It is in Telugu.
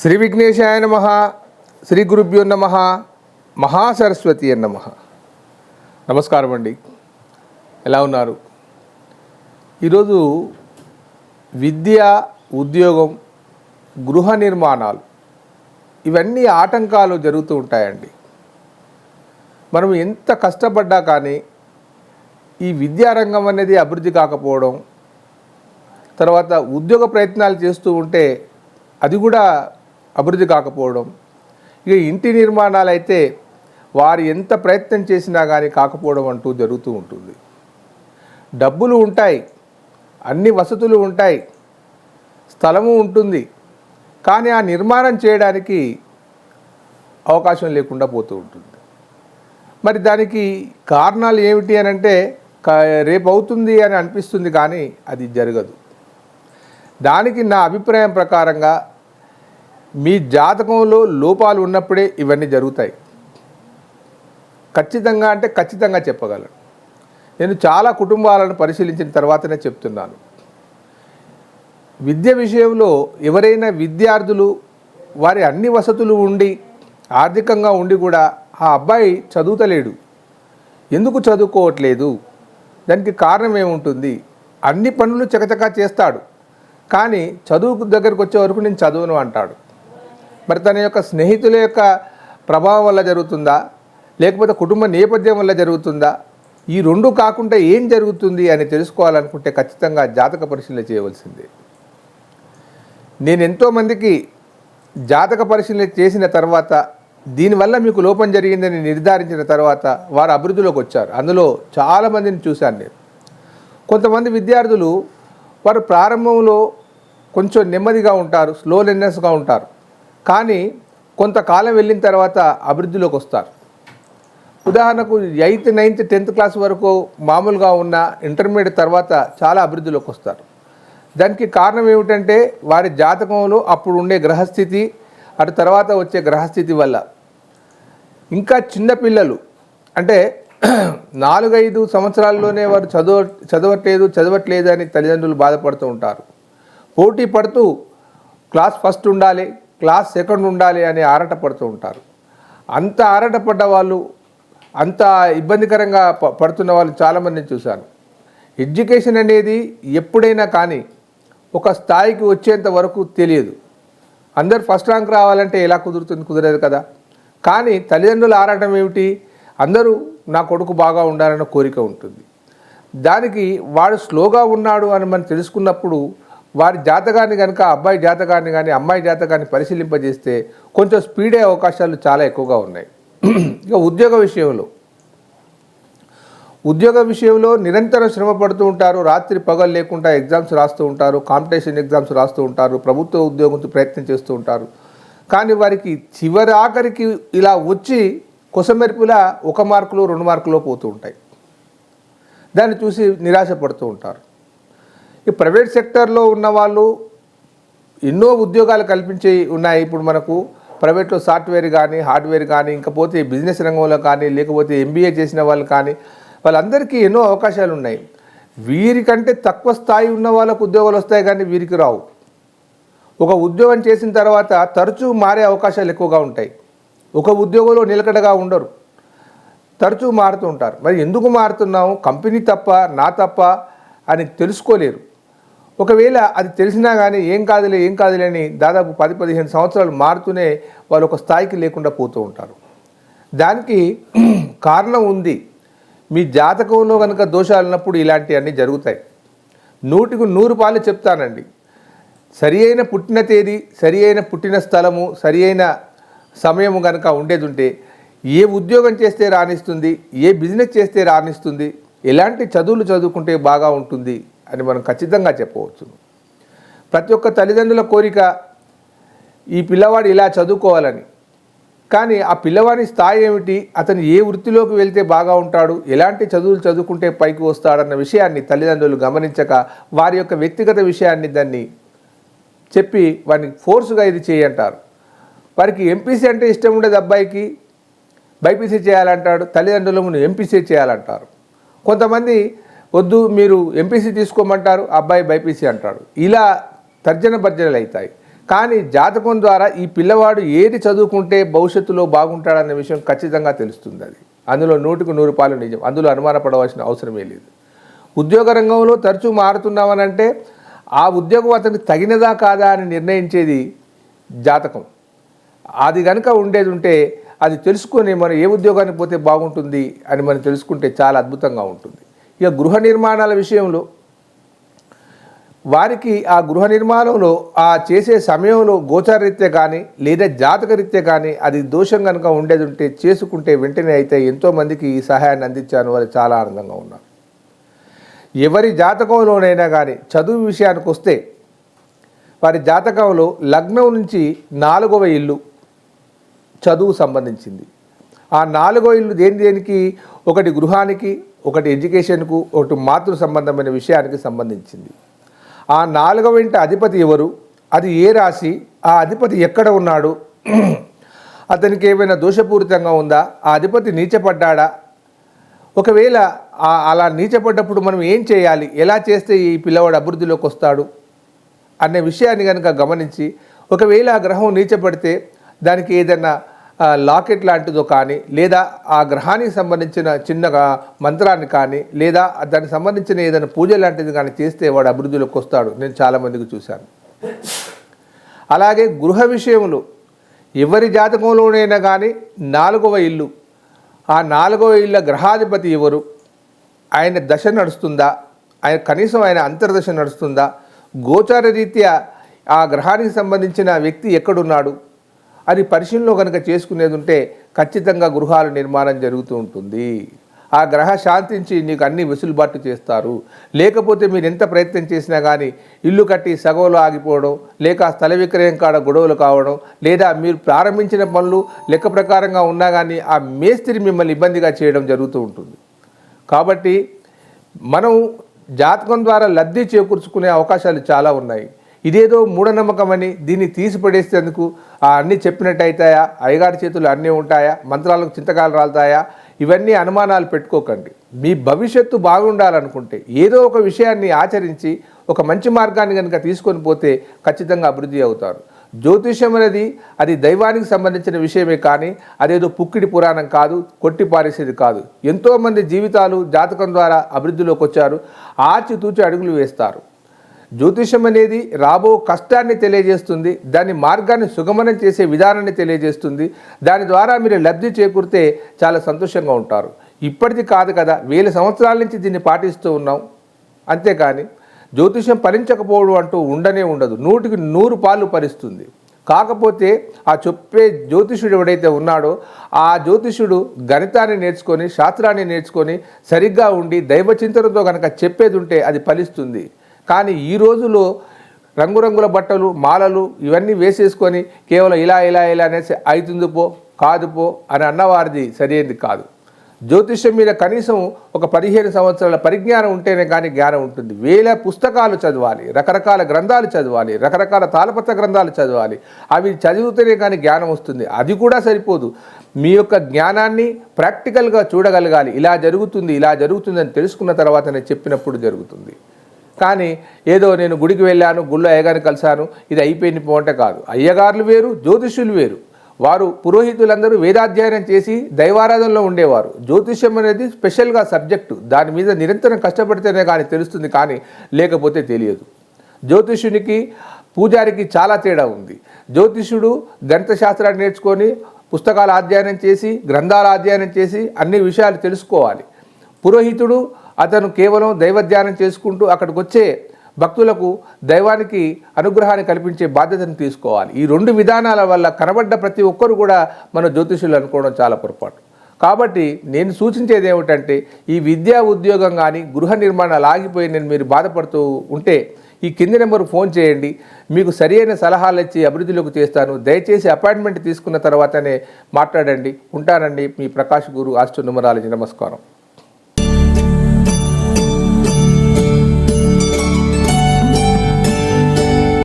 శ్రీ విఘ్నేశాయ నమ శ్రీ గురుభ్యో నమ మహాసరస్వతి నమ. నమస్కారం అండి. ఎలా ఉన్నారు? ఈరోజు విద్య ఉద్యోగం గృహ నిర్మాణాలు ఇవన్నీ ఆటంకాలు జరుగుతూ ఉంటాయండి. మనం ఎంత కష్టపడ్డా కానీ ఈ విద్యారంగం అనేది అభివృద్ధి కాకపోవడం తర్వాత ఉద్యోగ ప్రయత్నాలు చేస్తూ ఉంటే అది కూడా అభివృద్ధి కాకపోవడం. ఇక ఇంటి నిర్మాణాలు అయితే వారు ఎంత ప్రయత్నం చేసినా కానీ కాకపోవడం అంటూ జరుగుతూ ఉంటుంది. డబ్బులు ఉంటాయి అన్ని వసతులు ఉంటాయి స్థలము ఉంటుంది. కానీ ఆ నిర్మాణం చేయడానికి అవకాశం లేకుండా పోతూ ఉంటుంది. మరి దానికి కారణాలు ఏమిటి అని అంటే రేపు అవుతుంది అని అనిపిస్తుంది కానీ అది జరగదు. దానికి నా అభిప్రాయం ప్రకారంగా మీ జాతకంలో లోపాలు ఉన్నప్పుడే ఇవన్నీ జరుగుతాయి. ఖచ్చితంగా అంటే ఖచ్చితంగా చెప్పగలను. నేను చాలా కుటుంబాలను పరిశీలించిన తర్వాతనే చెప్తున్నాను. విద్య విషయంలో ఎవరైనా విద్యార్థులు వారి అన్ని వసతులు ఉండి ఆర్థికంగా ఉండి కూడా ఆ అబ్బాయి చదువుతలేడు. ఎందుకు చదువుకోవట్లేదు? దానికి కారణం ఏముంటుంది? అన్ని పనులు చకచకా చేస్తాడు. కానీ చదువు దగ్గరకు వచ్చే వరకు నేను చదువును అంటాడు. మరి తన యొక్క స్నేహితుల యొక్క ప్రభావం వల్ల జరుగుతుందా? లేకపోతే కుటుంబ నేపథ్యం వల్ల జరుగుతుందా? ఈ రెండు కాకుండా ఏం జరుగుతుంది అని తెలుసుకోవాలనుకుంటే ఖచ్చితంగా జాతక పరిశీలన చేయవలసిందే. నేను ఎంతోమందికి జాతక పరిశీలన చేసిన తర్వాత దీనివల్ల మీకు లోపం జరిగిందని నిర్ధారించిన తర్వాత వారు అభివృద్ధిలోకి వచ్చారు. అందులో చాలామందిని చూశాను నేను. కొంతమంది విద్యార్థులు వారు ప్రారంభంలో కొంచెం నెమ్మదిగా ఉంటారు స్లో లెర్నర్స్గా ఉంటారు. కానీ కొంతకాలం వెళ్ళిన తర్వాత అభివృద్ధిలోకి వస్తారు. ఉదాహరణకు ఎయిత్ నైన్త్ టెన్త్ క్లాస్ వరకు మామూలుగా ఉన్న ఇంటర్మీడియట్ తర్వాత చాలా అభివృద్ధిలోకి వస్తారు. దానికి కారణం ఏమిటంటే వారి జాతకంలో అప్పుడు ఉండే గ్రహస్థితి అటు తర్వాత వచ్చే గ్రహస్థితి వల్ల. ఇంకా చిన్నపిల్లలు అంటే నాలుగైదు సంవత్సరాల్లోనే వారు చదువ చదవట్లేదు చదవట్లేదు అని తల్లిదండ్రులు బాధపడుతూ ఉంటారు. పోటీ పడుతూ క్లాస్ ఫస్ట్ ఉండాలి క్లాస్ సెకండ్ ఉండాలి అని ఆరాటపడుతూ ఉంటారు. అంత ఆరాటపడ్డ వాళ్ళు అంత ఇబ్బందికరంగా ప- పడుతున్న వాళ్ళు చాలామందిని చూశాను. ఎడ్యుకేషన్ అనేది ఎప్పుడైనా కానీ ఒక స్థాయికి వచ్చేంత వరకు తెలియదు. అందరు ఫస్ట్ ర్యాంక్ రావాలంటే ఎలా కుదురుతుంది కుదరదు కదా. కానీ తల్లిదండ్రుల ఆరాటం ఏమిటి? అందరూ నా కొడుకు బాగా ఉండాలన్న కోరిక ఉంటుంది. దానికి వాడు స్లోగా ఉన్నాడు అని మనం తెలుసుకున్నప్పుడు వారి జాతకాన్ని కనుక అబ్బాయి జాతకాన్ని కానీ అమ్మాయి జాతకాన్ని పరిశీలింపజేస్తే కొంచెం స్పీడ్ అయ్యే అవకాశాలు చాలా ఎక్కువగా ఉన్నాయి. ఇక ఉద్యోగ విషయంలో. ఉద్యోగ విషయంలో నిరంతరం శ్రమ పడుతూ ఉంటారు. రాత్రి పగలు లేకుండా ఎగ్జామ్స్ రాస్తూ ఉంటారు. కాంపిటీషన్ ఎగ్జామ్స్ రాస్తూ ఉంటారు. ప్రభుత్వ ఉద్యోగంతో ప్రయత్నం చేస్తూ ఉంటారు. కానీ వారికి చివరి ఆఖరికి ఇలా వచ్చి కొసమెరుపులా ఒక మార్కులు రెండు మార్కులో పోతూ ఉంటాయి. దాన్ని చూసి నిరాశ పడుతూ ఉంటారు. ఈ ప్రైవేట్ సెక్టర్లో ఉన్న వాళ్ళు ఎన్నో ఉద్యోగాలు కల్పించి ఉన్నాయి. ఇప్పుడు మనకు ప్రైవేట్లో సాఫ్ట్వేర్ కానీ హార్డ్వేర్ కానీ ఇంకపోతే బిజినెస్ రంగంలో కానీ లేకపోతే ఎంబీఏ చేసిన వాళ్ళు కానీ వాళ్ళందరికీ ఎన్నో అవకాశాలు ఉన్నాయి. వీరికంటే తక్కువ స్థాయి ఉన్న వాళ్ళకు ఉద్యోగాలు వస్తాయి కానీ వీరికి రావు. ఒక ఉద్యోగం చేసిన తర్వాత తరచూ మారే అవకాశాలు ఎక్కువగా ఉంటాయి. ఒక ఉద్యోగంలో నిలకడగా ఉండరు. తరచూ మారుతూ ఉంటారు. మరి ఎందుకు మారుతున్నాము? కంపెనీ తప్ప నా తప్ప అని తెలుసుకోలేరు. ఒకవేళ అది తెలిసినా కానీ ఏం కాదులే ఏం కాదులే అని దాదాపు పది పదిహేను సంవత్సరాలు మారుతూనే వాళ్ళు ఒక స్థాయికి లేకుండా పోతూ ఉంటారు. దానికి కారణం ఉంది. మీ జాతకంలో కనుక దోషాలు ఉన్నప్పుడు ఇలాంటివన్నీ జరుగుతాయి. నూటికి నూరు పాలు చెప్తానండి. సరి అయిన పుట్టిన తేదీ సరి అయిన పుట్టిన స్థలము సరి అయిన సమయము కనుక ఉండేది ఉంటే ఏ ఉద్యోగం చేస్తే రాణిస్తుంది ఏ బిజినెస్ చేస్తే రాణిస్తుంది ఎలాంటి చదువులు చదువుకుంటే బాగా ఉంటుంది అని మనం ఖచ్చితంగా చెప్పవచ్చు. ప్రతి ఒక్క తల్లిదండ్రుల కోరిక ఈ పిల్లవాడు ఇలా చదువుకోవాలని. కానీ ఆ పిల్లవాడి స్థాయి ఏమిటి? అతను ఏ వృత్తిలోకి వెళ్తే బాగా ఉంటాడు? ఎలాంటి చదువులు చదువుకుంటే పైకి వస్తాడన్న విషయాన్ని తల్లిదండ్రులు గమనించక వారి యొక్క వ్యక్తిగత విషయాన్ని దాన్ని చెప్పి వాడిని ఫోర్స్గా ఇది చేయంటారు వారికి ఎంపీసీ అంటే ఇష్టం ఉండేది అబ్బాయికి. బైపీసీ చేయాలంటాడు తల్లిదండ్రులు ఎంపీసీ చేయాలంటారు. కొంతమంది వద్దు మీరు ఎంపీసీ తీసుకోమంటారు అబ్బాయి బైపీసీ అంటాడు. ఇలా తర్జన భర్జనలు అవుతాయి. కానీ జాతకం ద్వారా ఈ పిల్లవాడు ఏది చదువుకుంటే భవిష్యత్తులో బాగుంటాడనే విషయం ఖచ్చితంగా తెలుస్తుంది అది. అందులో నూటికి నూరు పాలు నిజం. అందులో అనుమానపడవలసిన అవసరమే లేదు. ఉద్యోగ రంగంలో తరచూ మారుతున్నామనంటే ఆ ఉద్యోగం అతనికి తగినదా కాదా అని నిర్ణయించేది జాతకం. అది కనుక ఉండేది ఉంటే అది తెలుసుకొని మనం ఏ ఉద్యోగానికి పోతే బాగుంటుంది అని మనం తెలుసుకుంటే చాలా అద్భుతంగా ఉంటుంది. ఇక గృహ నిర్మాణాల విషయంలో వారికి ఆ గృహ నిర్మాణంలో ఆ చేసే సమయంలో గోచారరీత్యా కానీ లేదా జాతకరీత్యా కానీ అది దోషం కనుక ఉండేది ఉంటే చేసుకుంటే వెంటనే అయితే ఎంతోమందికి ఈ సహాయాన్ని అందించాను వారు చాలా ఆనందంగా ఉన్నారు. ఎవరి జాతకంలోనైనా కానీ చదువు విషయానికి వస్తే వారి జాతకంలో లగ్నం నుంచి నాలుగవ ఇల్లు చదువు సంబంధించింది. ఆ నాలుగో ఇల్లు దేని దేనికి? ఒకటి గృహానికి ఒకటి ఎడ్యుకేషన్కు ఒకటి మాతృ సంబంధమైన విషయానికి సంబంధించింది. ఆ నాలుగవ ఇంట అధిపతి ఎవరు? అది ఏ రాశి? ఆ అధిపతి ఎక్కడ ఉన్నాడు? అతనికి ఏమైనా దోషపూరితంగా ఉందా? ఆ అధిపతి నీచపడ్డాడా? ఒకవేళ అలా నీచపడ్డప్పుడు మనం ఏం చేయాలి? ఎలా చేస్తే ఈ పిల్లవాడు అభివృద్ధిలోకి వస్తాడు? అనే విషయాన్ని కనుక గమనించి ఒకవేళ ఆ గ్రహం నీచపడితే దానికి ఏదైనా లాకెట్ లాంటిదో కానీ లేదా ఆ గ్రహానికి సంబంధించిన చిన్న మంత్రాన్ని కానీ లేదా దానికి సంబంధించిన ఏదైనా పూజ లాంటిది కానీ చేస్తే వాడు అభివృద్ధిలోకి వస్తాడు. నేను చాలామందికి చూశాను. అలాగే గృహ విషయంలో ఎవరి జాతకంలోనైనా కానీ నాలుగవ ఇల్లు. ఆ నాలుగవ ఇళ్ళ గ్రహాధిపతి ఎవరు? ఆయన దశ నడుస్తుందా? ఆయన కనీసం ఆయన అంతర్దశ నడుస్తుందా? గోచార రీత్యా ఆ గ్రహానికి సంబంధించిన వ్యక్తి ఎక్కడున్నాడు? అది పరిశీలనలో కనుక చేసుకునేది ఉంటే ఖచ్చితంగా గృహాల నిర్మాణం జరుగుతూ ఉంటుంది. ఆ గ్రహ శాంతించి నీకు అన్ని వెసులుబాటు చేస్తారు. లేకపోతే మీరు ఎంత ప్రయత్నం చేసినా కానీ ఇల్లు కట్టి సగవలు ఆగిపోవడం లేక స్థల విక్రయం కాడ గొడవలు కావడం లేదా మీరు ప్రారంభించిన పనులు లెక్క ప్రకారంగా ఉన్నా కానీ ఆ మేస్త్రి మిమ్మల్ని ఇబ్బందిగా చేయడం జరుగుతూ ఉంటుంది. కాబట్టి మనం జాతకం ద్వారా లబ్ధి చేకూర్చుకునే అవకాశాలు చాలా ఉన్నాయి. ఇదేదో మూఢనమ్మకమని దీన్ని తీసిపడేసేందుకు ఆ అన్నీ చెప్పినట్టు అవుతాయా అయ్యగారి చేతులు అన్నీ ఉంటాయా? మంత్రాలకు చింతకాలు రాలుతాయా? ఇవన్నీ అనుమానాలు పెట్టుకోకండి. మీ భవిష్యత్తు బాగుండాలనుకుంటే ఏదో ఒక విషయాన్ని ఆచరించి ఒక మంచి మార్గాన్ని కనుక తీసుకొని పోతే ఖచ్చితంగా అభివృద్ధి అవుతారు. జ్యోతిష్యం అనేది అది దైవానికి సంబంధించిన విషయమే కానీ అదేదో పుక్కిడి పురాణం కాదు కొట్టి పారేసేది కాదు. ఎంతోమంది జీవితాలు జాతకం ద్వారా అభివృద్ధిలోకి వచ్చారు. ఆచితూచి అడుగులు వేస్తారు. జ్యోతిషం అనేది రాబో కష్టాన్ని తెలియజేస్తుంది దాని మార్గాన్ని సుగమనం చేసే విధానాన్ని తెలియజేస్తుంది దాని ద్వారా మీరు లబ్ధి చేకూరితే చాలా సంతోషంగా ఉంటారు. ఇప్పటిది కాదు కదా వేల సంవత్సరాల నుంచి దీన్ని పాటిస్తూ ఉన్నాం. అంతేకాని జ్యోతిషం ఫలించకపోవడం అంటూ ఉండనే ఉండదు నూటికి నూరు పాలు పరిస్తుంది. కాకపోతే ఆ చెప్పే జ్యోతిషుడు ఎవడైతే ఉన్నాడో ఆ జ్యోతిషుడు గణితాన్ని నేర్చుకొని శాస్త్రాన్ని నేర్చుకొని సరిగ్గా ఉండి దైవచింతనతో కనుక చెప్పేది ఉంటే అది ఫలిస్తుంది. కానీ ఈ రోజులో రంగురంగుల బట్టలు మాలలు ఇవన్నీ వేసేసుకొని కేవలం ఇలా ఇలా ఇలా అనేసి అవుతుంది పో కాదు పో అని అన్నవారిది సరైనది కాదు. జ్యోతిష్యం మీద కనీసం ఒక పదిహేను సంవత్సరాల పరిజ్ఞానం ఉంటేనే కానీ జ్ఞానం ఉంటుంది. వేల పుస్తకాలు చదవాలి రకరకాల గ్రంథాలు చదవాలి రకరకాల తాళపత్ర గ్రంథాలు చదవాలి. అవి చదివితేనే కానీ జ్ఞానం వస్తుంది. అది కూడా సరిపోదు. మీ యొక్క జ్ఞానాన్ని ప్రాక్టికల్గా చూడగలగాలి. ఇలా జరుగుతుంది ఇలా జరుగుతుంది అని తెలుసుకున్న తర్వాతనే చెప్పినప్పుడు జరుగుతుంది. కానీ ఏదో నేను గుడికి వెళ్ళాను గుళ్ళో అయ్యగారిని కలిశాను ఇది అయిపోయింది పో కాదు. అయ్యగారులు వేరు జ్యోతిష్యులు వేరు. వారు పురోహితులందరూ వేదాధ్యయనం చేసి దైవారాధనలో ఉండేవారు. జ్యోతిష్యం అనేది స్పెషల్గా సబ్జెక్టు. దాని మీద నిరంతరం కష్టపడితేనే కానీ తెలుస్తుంది కానీ లేకపోతే తెలియదు. జ్యోతిష్యునికి పూజారికి చాలా తేడా ఉంది. జ్యోతిష్యుడు గణిత శాస్త్రాన్ని నేర్చుకొని పుస్తకాలు అధ్యయనం చేసి గ్రంథాల అధ్యయనం చేసి అన్ని విషయాలు తెలుసుకోవాలి. పురోహితుడు అతను కేవలం దైవ ధ్యానం చేసుకుంటూ అక్కడికి వచ్చే భక్తులకు దైవానికి అనుగ్రహాన్ని కల్పించే బాధ్యతను తీసుకోవాలి. ఈ రెండు విధానాల వల్ల కనబడ్డ ప్రతి ఒక్కరు కూడా మన జ్యోతిషులు అనుకోవడం చాలా పొరపాటు. కాబట్టి నేను సూచించేది ఏమిటంటే ఈ విద్యా ఉద్యోగం కానీ గృహ నిర్మాణాలు ఆగిపోయి నేను మీరు బాధపడుతూ ఉంటే ఈ కింది నెంబర్ ఫోన్ చేయండి. మీకు సరియైన సలహాలు ఇచ్చి అభివృద్ధిలోకి చేస్తాను. దయచేసి అపాయింట్మెంట్ తీసుకున్న తర్వాతనే మాట్లాడండి. ఉంటానండి మీ ప్రకాష్ గురు ఆస్ట్రో నమస్కారం.